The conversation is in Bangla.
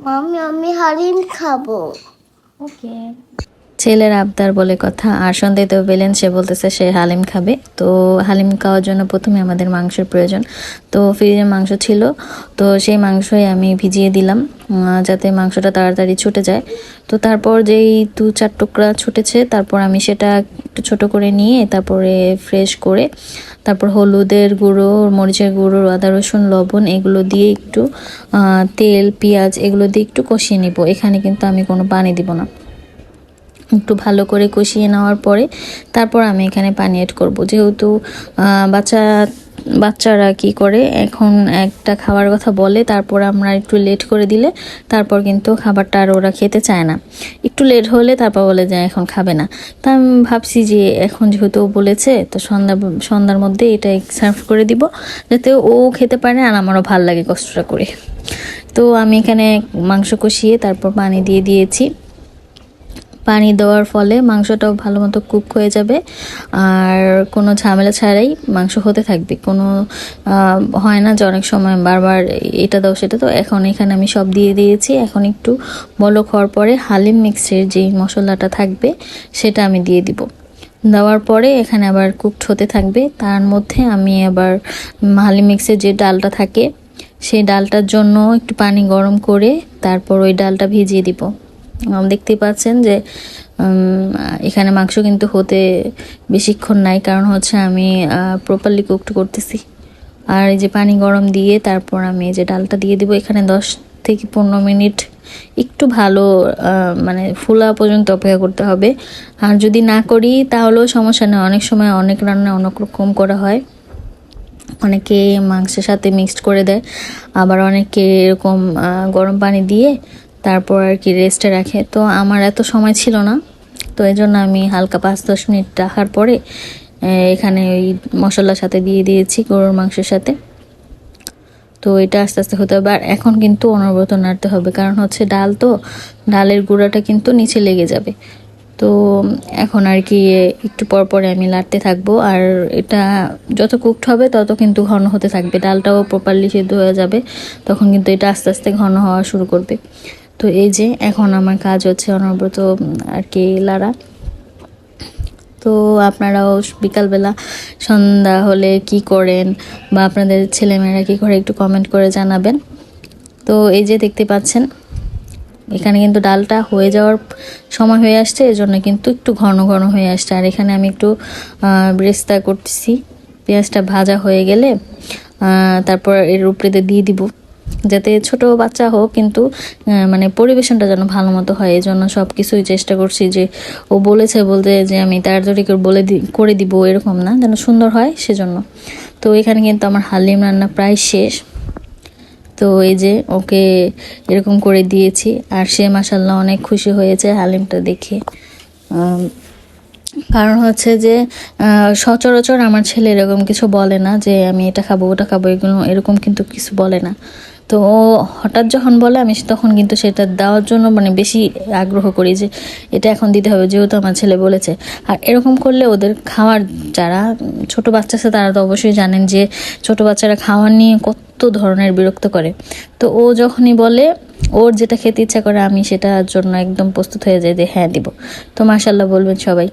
মামি আমি হালিম খাব। ওকে ছেলের আবদার বলে কথা, আর সন্ধ্যায় তো পেলেন, সে বলতেছে সে হালিম খাবে। তো হালিম খাওয়ার জন্য প্রথমে আমাদের মাংসের প্রয়োজন। তো ফ্রিজে মাংস ছিল, তো সেই মাংসই আমি ভিজিয়ে দিলাম যাতে মাংসটা তাড়াতাড়ি ছুটে যায়। তো তারপর যেই দু চার টুকরা ছুটেছে, তারপর আমি সেটা একটু ছোট করে নিয়ে তারপরে ফ্রেশ করে, তারপর হলুদের গুঁড়ো, মরিচের গুঁড়ো, আদা, রসুন, লবণ এগুলো দিয়ে একটু তেল, পেঁয়াজ এগুলো দিয়ে একটু কষিয়ে নিব। এখানে কিন্তু আমি কোনো পানি দিব না। একটু ভালো করে কষিয়ে নেওয়ার পরে তারপর আমি এখানে পানি অ্যাড করব। যেহেতু বাচ্চা, বাচ্চারা কি করে, এখন একটা খাবার কথা বলে, তারপর আমরা একটু লেট করে দিলে তারপর কিন্তু খাবারটা আর ওরা খেতে চায় না। একটু লেট হলে তারপর বলে যে এখন খাবে না। তা আমি ভাবছি যে এখন যেহেতু বলেছে, তো সন্ধ্যা, সন্ধ্যার মধ্যে এটা সার্ভ করে দিব, যাতে ও খেতে পারে আর আমারও ভালো লাগে কষ্টটা করে। তো আমি এখানে মাংস কষিয়ে তারপর পানি দিয়ে দিয়েছি। পানি দেওয়ার ফলে মাংসটাও ভালো মতো কুক হয়ে যাবে। আর কোনো ঝামেলা ছাড়াই মাংস হতে থাকবে। কোনো হয় না যে অনেক সময় বারবার এটা দাও, সেটা। তো এখন এখানে আমি সব দিয়ে দিয়েছি। এখন একটু বলক হওয়ার পরে হালিম মিক্সের যেই মশলাটা থাকবে, সেটা আমি দিয়ে দিব। দেওয়ার পরে এখানে আবার কুকড হতে থাকবে। তার মধ্যে আমি আবার হালিম মিক্সের যে ডালটা থাকে, সেই ডালটার জন্য একটু পানি গরম করে তারপর ওই ডালটা ভিজিয়ে দিব। আম, দেখতেই পাচ্ছেন যে এখানে মাংস কিন্তু হতে বেশিক্ষণ নাই কারণ হচ্ছে আমি প্রপারলি কুকড করতেছি। আর এই যে পানি গরম দিয়ে তারপর আমি এই যে ডালটা দিয়ে দিব এখানে দশ থেকে পনেরো মিনিট একটু ভালো মানে ফুলা পর্যন্ত অপেক্ষা করতে হবে। আর যদি না করি তাহলেও সমস্যা নেই। অনেক সময় অনেক রান্না অনেক রকম করা হয়। অনেকে মাংসের সাথে মিক্সড করে দেয়। আবার অনেকে এরকম গরম পানি দিয়ে তারপর আর কি রেস্টে রাখে। তো আমার এত সময় ছিল না, তো এই জন্য আমি হালকা পাঁচ দশ মিনিট রাখার পরে এখানে ওই মশলার সাথে দিয়ে দিয়েছি গরুর মাংসের সাথে। তো এটা আস্তে আস্তে হতে হবে। আর এখন কিন্তু অনবরত নাড়তে হবে, কারণ হচ্ছে ডাল তো, ডালের গুঁড়াটা কিন্তু নিচে লেগে যাবে। তো এখন আর কি একটু পর পরে আমি লাড়তে থাকব। আর এটা যত কুকড হবে, তত কিন্তু ঘন হতে থাকবে। ডালটাও প্রপারলি সেদ্ধ হয়ে যাবে, তখন কিন্তু এটা আস্তে আস্তে ঘন হওয়া শুরু করবে। তো এই যে এখন আমার কাজ হচ্ছে অনবরত আর কি লাড়া তো আপনারাও বিকালবেলা সন্ধ্যা হলে কি করেন বা আপনাদের ছেলেমেয়েরা কি করে একটু কমেন্ট করে জানাবেন। তো এই যে দেখতে পাচ্ছেন, এখানে কিন্তু ডালটা হয়ে যাওয়ার সময় হয়ে আসছে, এজন্য কিন্তু একটু ঘন ঘন হয়ে আসছে। আর এখানে আমি একটু ব্রেস্তা করতেছি, পেঁয়াজটা ভাজা হয়ে গেলে তারপর এর উপরে দিয়ে দিয়ে দিব। যাতে ছোট বাচ্চা হোক, কিন্তু মানে পরিবেশনটা যেন ভালো মতো হয় এই জন্য সব কিছুই চেষ্টা করছি যে ও বলেছে বলতে যে আমি তাড়াতাড়ি করে বলে করে দিব, এরকম না, যেন সুন্দর হয় সেজন্য। তো এখানে কিন্তু আমার হালিম রান্না প্রায় শেষ। তো এই যে ওকে এরকম করে দিয়েছি, আর সে মাসাল্লাহ অনেক খুশি হয়েছে হালিমটা দেখে। কারণ হচ্ছে যে সচরাচর আমার ছেলে এরকম কিছু বলে না যে, আমি এটা খাব, ওটা খাব, এগুলো, এরকম কিন্তু কিছু বলে না। তো হঠাৎ যখন বলে, আমি তখন কিন্তু সেটা দেওয়ার জন্য মানে বেশি আগ্রহ করি যে এটা এখন দিতে হবে, যেহেতু আমার ছেলে বলেছে। আর এরকম করলে ওদের খাওয়ার যারা ছোট বাচ্চা আছে, তারা তো অবশ্যই জানেন যে ছোট বাচ্চারা খাওয়ার নিয়ে কত ধরনের বিরক্ত করে। তো ও যখনই বলে, ওর যেটা খেতে ইচ্ছা করে, আমি সেটার জন্য একদম প্রস্তুত হয়ে যাই যে হ্যাঁ দিব। তো মাশাল্লাহ বলবেন সবাই।